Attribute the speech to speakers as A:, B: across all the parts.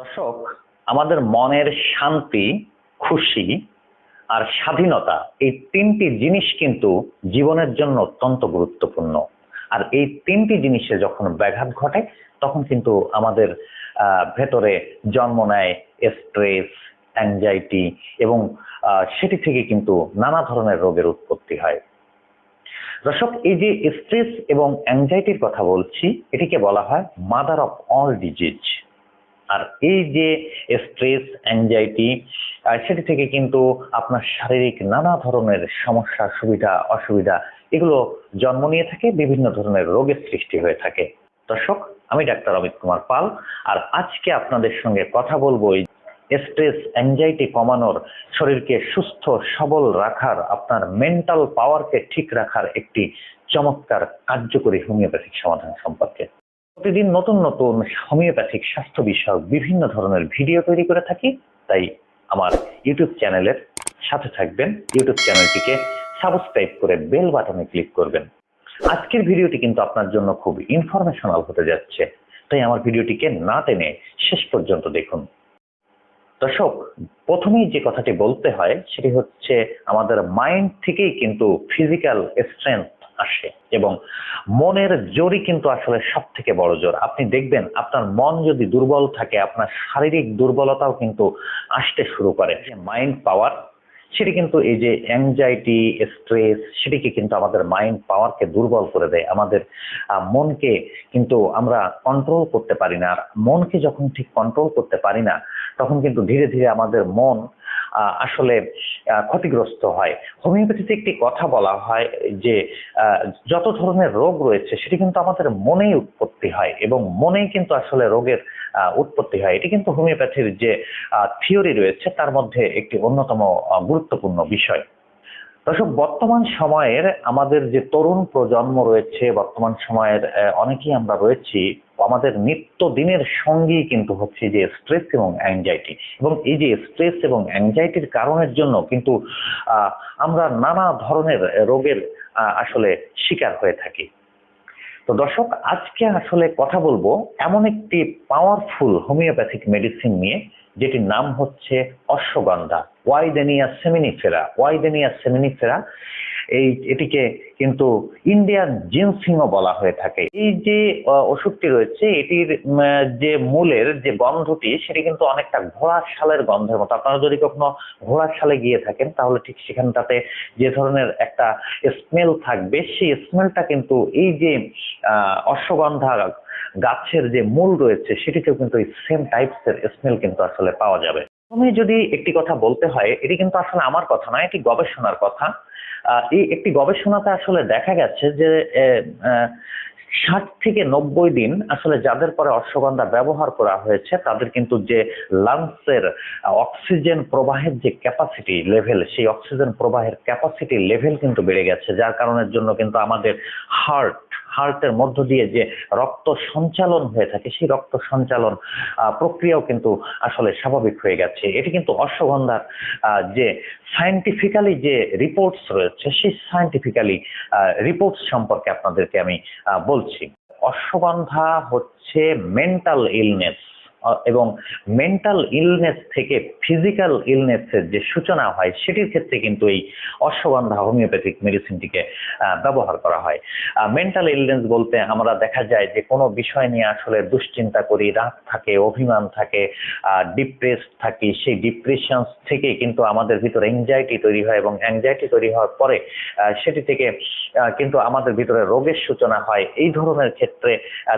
A: দর্শক, আমাদের মনের শান্তি, খুশি আর স্বাধীনতা এই তিনটি জিনিস কিন্তু জীবনের জন্য অত্যন্ত গুরুত্বপূর্ণ। আর এই তিনটি জিনিসে যখন ব্যাঘাত ঘটে, তখন কিন্তু আমাদের ভেতরে জন্ম নেয় স্ট্রেস অ্যাংজাইটি এবং সেটি থেকে কিন্তু নানা ধরনের রোগের উৎপত্তি হয়। দর্শক, এই যে স্ট্রেস এবং অ্যাংজাইটির কথা বলছি, এটিকে বলা হয় মাদার অফ অল ডিজিজ আর এই যে স্ট্রেস অ্যাংজাইটি সেটি থেকে কিন্তু আপনার শারীরিক নানা ধরনের সমস্যা, সুবিধা, অসুবিধা, এগুলো জন্ম নিয়ে থাকে, বিভিন্ন ধরনের রোগের সৃষ্টি হয়ে থাকে। দর্শক, আমি ডাক্তার অমিত কুমার পাল, আর আজকে আপনাদের সঙ্গে কথা বলব এই স্ট্রেস অ্যাংজাইটি কমানোর, শরীরকে সুস্থ, সবল রাখার, আপনার মেন্টাল পাওয়ারকে ঠিক রাখার একটি চমৎকার, কার্যকরী হোমিওপ্যাথিক সমাধান সম্পর্কে। প্রতিদিন নতুন নতুন হোমিওপ্যাথিক স্বাস্থ্য বিষয়ক বিভিন্ন ধরনের ভিডিও তৈরি করে থাকি। তাই আমার ইউটিউব চ্যানেলের সাথে থাকবেন। ইউটিউব চ্যানেলটিকে সাবস্ক্রাইব করে বেল বাটনে ক্লিক করবেন। আজকের ভিডিওটি কিন্তু আপনার জন্য খুব ইনফরমেশনাল হতে যাচ্ছে। তাই আমার ভিডিওটিকে না টেনে শেষ পর্যন্ত দেখুন। দর্শক, প্রথমেই যে কথাটি বলতে হয়, সেটি হচ্ছে আমাদের মাইন্ড থেকেই কিন্তু ফিজিক্যাল স্ট্রেংথ আসে এবং মনের জোরই কিন্তু আসলে সব থেকে বড় জোর। আপনি দেখবেন আপনার মন যদি দুর্বল থাকে, আপনার শারীরিক দুর্বলতাও কিন্তু আসতে শুরু করে। মাইন্ড পাওয়ার সেটি কিন্তু এই যে অ্যাংজাইটি স্ট্রেস সেটিকে কিন্তু আমাদের মাইন্ড পাওয়ারকে দুর্বল করে দেয়। আমাদের মনকে কিন্তু আমরা কন্ট্রোল করতে পারি না। আর মনকে যখন ঠিক কন্ট্রোল করতে পারি না, তখন কিন্তু ধীরে ধীরে আমাদের মন আসলে ক্ষতিগ্রস্ত হয়। হোমিওপ্যাথিতে একটি কথা বলা হয় যে যত ধরনের রোগ রয়েছে, সেটি কিন্তু আমাদের মনেই উৎপত্তি হয় এবং মনেই কিন্তু আসলে রোগের উৎপত্তি হয়। এটি কিন্তু হোমিওপ্যাথির যে থিওরি রয়েছে, তার মধ্যে একটি অন্যতম গুরুত্বপূর্ণ বিষয়। দর্শক, বর্তমান সময়ের আমাদের যে তরুণ প্রজন্ম রয়েছে, বর্তমান সময়ের অনেকেই আমরা রয়েছি আমাদের নিত্য দিনের সঙ্গী কিন্তু হচ্ছে যে স্ট্রেস এবং অ্যাংজাইটি এবং এই যে স্ট্রেস এবং অ্যাংজাইটির কারণের জন্য কিন্তু আমরা নানা ধরনের রোগের আসলে শিকার হয়ে থাকি। তো দর্শক, আজকে আসলে কথা বলব এমন একটি পাওয়ারফুল হোমিওপ্যাথিক মেডিসিন নিয়ে, যেটির নাম হচ্ছে অশ্বগন্ধা, ওয়াইডেনিয়া সেমিনিফেরা ওয়াইডেনিয়া সেমিনিফেরা। এই এটিকে কিন্তু ইন্ডিয়ান জিনসিংও বলা হয়ে থাকে। এই যে ওষুধটি রয়েছে, এটির যে মূলের যে গন্ধটি, সেটি কিন্তু অনেকটা ঘোড়ার শালের গন্ধের মতো। আপনারা যদি কখনো ঘোড়ার শালে গিয়ে থাকেন, তাহলে ঠিক সেখানটাতে যে ধরনের একটা স্মেল থাকবে, সেই স্মেলটা কিন্তু এই যে অশ্বগন্ধা গাছের যে মূল রয়েছে, সেটিতেও কিন্তু এই সেম টাইপস এর স্মেল কিন্তু আসলে পাওয়া যাবে। প্রথমে যদি একটি কথা বলতে হয়, এটি কিন্তু আসলে আমার কথা নয়, এটি গবেষণার কথা। এই একটি গবেষণাতে আসলে দেখা গেছে যে ষাট থেকে নব্বই দিন আসলে যাদের পরে অশ্বগন্ধা ব্যবহার করা হয়েছে, তাদের কিন্তু যে লাংসের অক্সিজেন প্রবাহের যে ক্যাপাসিটি লেভেল সেই অক্সিজেন প্রবাহের ক্যাপাসিটি লেভেল কিন্তু বেড়ে গেছে, যার কারণের জন্য কিন্তু আমাদের হার্ট হার্টের মধ্য দিয়ে যে রক্ত সঞ্চালন হয়ে থাকে, সেই রক্ত সঞ্চালন প্রক্রিয়াও কিন্তু আসলে স্বাভাবিক হয়ে গেছে। এটি কিন্তু অশ্বগন্ধার যে সায়েন্টিফিক্যালি যে রিপোর্টস রয়েছে, সেই সায়েন্টিফিক্যালি রিপোর্টস সম্পর্কে আপনাদেরকে আমি বলছি। অশ্বগন্ধা হচ্ছে মেন্টাল ইলনেস এবং মেন্টাল ইলনেস থেকে ফিজিক্যাল ইলনেসের যে সূচনা হয়, সেটির ক্ষেত্রে কিন্তু এই অশ্বগন্ধা হোমিওপ্যাথিক মেডিসিনটিকে ব্যবহার করা হয়। মেন্টাল ইলনেস বলতে আমরা দেখা যায় যে কোনো বিষয় নিয়ে আসলে দুশ্চিন্তা করি, রাগ থাকে, অভিমান থাকে ডিপ্রেস থাকি, সেই ডিপ্রেশন থেকে কিন্তু আমাদের ভিতরে অ্যাংজাইটি তৈরি হয় এবং অ্যাংজাইটি তৈরি হওয়ার পরে সেটি থেকে কিন্তু আমাদের ভিতরে রোগের সূচনা হয়। এই ধরনের ক্ষেত্রে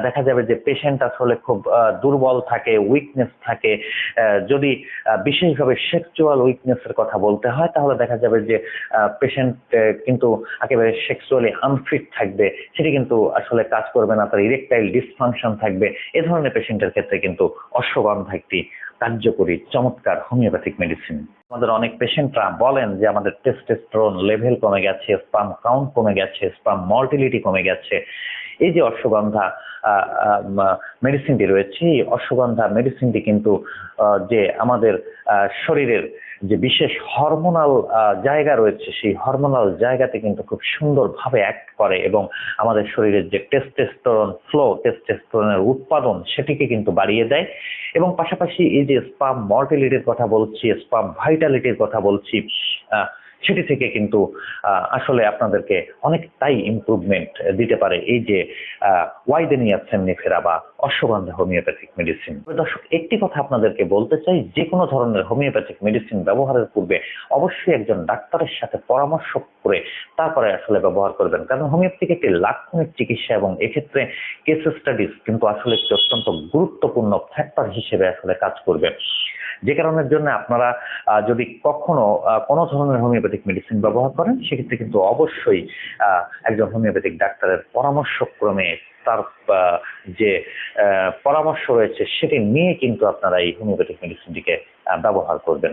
A: দেখা যাবে যে পেশেন্ট আসলে খুব দুর্বল থাকে উইকনেস থাকে যদি বিশেষভাবে সেক্সুয়াল উইকনেসের কথা বলতে হয়, তাহলে দেখা যাবে যে পেশেন্ট কিন্তু একেবারে সেক্সুয়ালি আনফিট থাকবে, সেটি কিন্তু আসলে কাজ করবে না, তার ইরেকটাইল ডিসফাংশন থাকবে, এ ধরনের পেশেন্টের ক্ষেত্রে কিন্তু অশ্বগন্ধা একটি কার্যকরী, চমৎকার হোমিওপ্যাথিক মেডিসিন আমাদের অনেক পেশেন্টরা বলেন যে, আমাদের টেস্টোস্টেরন লেভেল কমে গেছে স্পাম কাউন্ট কমে গেছে স্পাম মর্টিলিটি কমে গেছে এই যে অশ্বগন্ধা মেডিসিনটি রয়েছে, এই অশ্বগন্ধা মেডিসিনটি কিন্তু যে আমাদের শরীরের যে বিশেষ হরমোনাল জায়গা রয়েছে, সেই হরমোনাল জায়গাতে কিন্তু খুব সুন্দরভাবে অ্যাক্ট করে এবং আমাদের শরীরের যে টেস্টেস্টোরন ফ্লো টেস্টেস্টোরনের উৎপাদন সেটিকে কিন্তু বাড়িয়ে দেয় এবং পাশাপাশি এই যে স্পাম মর্টিলিটির কথা বলছি স্পাম ভাইটালিটির কথা বলছি সেটি থেকে কিন্তু আসলে আপনাদেরকে অনেকটাই ইমপ্রুভমেন্ট দিতে পারে এই যে ওয়াইডেনিয়া সেমনিফেরা বা অশ্বগন্ধা হোমিওপ্যাথিক মেডিসিন দর্শক, একটি কথা আপনাদেরকে বলতে চাই যে কোনো ধরনের হোমিওপ্যাথিক মেডিসিন ব্যবহারের পূর্বে অবশ্যই একজন ডাক্তারের সাথে পরামর্শ করে তারপরে আসলে ব্যবহার করবেন। কারণ হোমিওপ্যাথিক একটি লাক্ষণিক চিকিৎসা এবং এক্ষেত্রে কেস স্টাডিজ কিন্তু আসলে একটি অত্যন্ত গুরুত্বপূর্ণ ফ্যাক্টর হিসেবে আসলে কাজ করবে। যে কারণের জন্য আপনারা যদি কখনো কোনো ধরনের হোমিওপ্যাথিক মেডিসিন ব্যবহার করেন, সেক্ষেত্রে কিন্তু অবশ্যই একজন হোমিওপ্যাথিক ডাক্তারের পরামর্শক্রমে তার যে পরামর্শ রয়েছে, সেটি নিয়ে কিন্তু আপনারা এই হোমিওপ্যাথিক মেডিসিনটিকে ব্যবহার করবেন।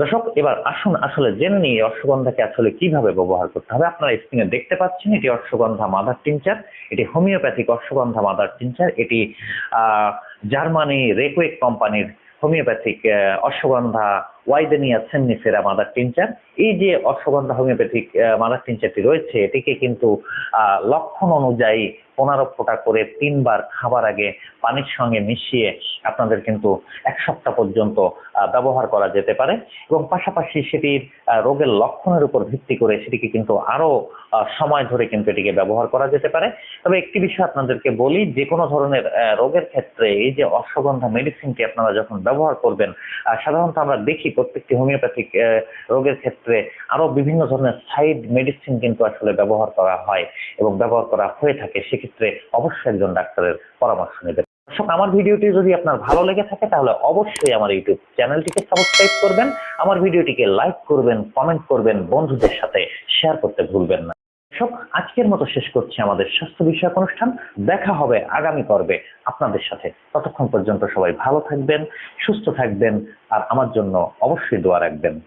A: দর্শক, এবার আসুন আসলে জেনে নিই, অশ্বগন্ধাকে আসলে কীভাবে ব্যবহার করতে হবে। আপনারা স্ক্রিনে দেখতে পাচ্ছেন, এটি অশ্বগন্ধা মাদার টিনচার, এটি হোমিওপ্যাথিক অশ্বগন্ধা মাদার টিনচার, এটি জার্মানি রেকুয়েক কোম্পানির homeopathic Ashwagandha, withania somnifera mother tincture. এই যে অশ্বগন্ধা, হোমিওপ্যাথিক মাদার টিনচারটি রয়েছে, এটিকে কিন্তু লক্ষণ অনুযায়ী পনেরো ফোঁটা করে তিনবার খাবার আগে পানির সঙ্গে মিশিয়ে আপনাদের কিন্তু এক সপ্তাহ পর্যন্ত ব্যবহার করা যেতে পারে এবং পাশাপাশি সেটির রোগের লক্ষণের উপর ভিত্তি করে সেটিকে কিন্তু আরও সময় ধরে কিন্তু এটিকে ব্যবহার করা যেতে পারে। তবে একটি বিষয় আপনাদেরকে বলি, যে কোনো ধরনের রোগের ক্ষেত্রে এই যে অশ্বগন্ধা মেডিসিনটি আপনারা যখন ব্যবহার করবেন সাধারণত আমরা দেখি প্রত্যেকটি হোমিওপ্যাথিক রোগের ক্ষেত্রে আরও বিভিন্ন ধরনের সাইড মেডিসিন কিন্তু আসলে ব্যবহার করা হয় এবং ব্যবহার করা হয়ে থাকে। সেক্ষেত্রে অবশ্যই একজন ডাক্তারের পরামর্শ নেবেন। দর্শক, আমার ভিডিওটি যদি আপনার ভালো লেগে থাকে, তাহলে অবশ্যই আমার ইউটিউব চ্যানেলটিকে সাবস্ক্রাইব করবেন। আমার ভিডিওটিকে লাইক করবেন, কমেন্ট করবেন, বন্ধুদের সাথে শেয়ার করতে ভুলবেন না। দর্শক, আজকের মতো শেষ করছি আমাদের স্বাস্থ্য বিষয়ক অনুষ্ঠান। দেখা হবে আগামী পর্বে আপনাদের সাথে। ততক্ষণ পর্যন্ত সবাই ভালো থাকবেন, সুস্থ থাকবেন, আর আমার জন্য অবশ্যই দোয়া রাখবেন।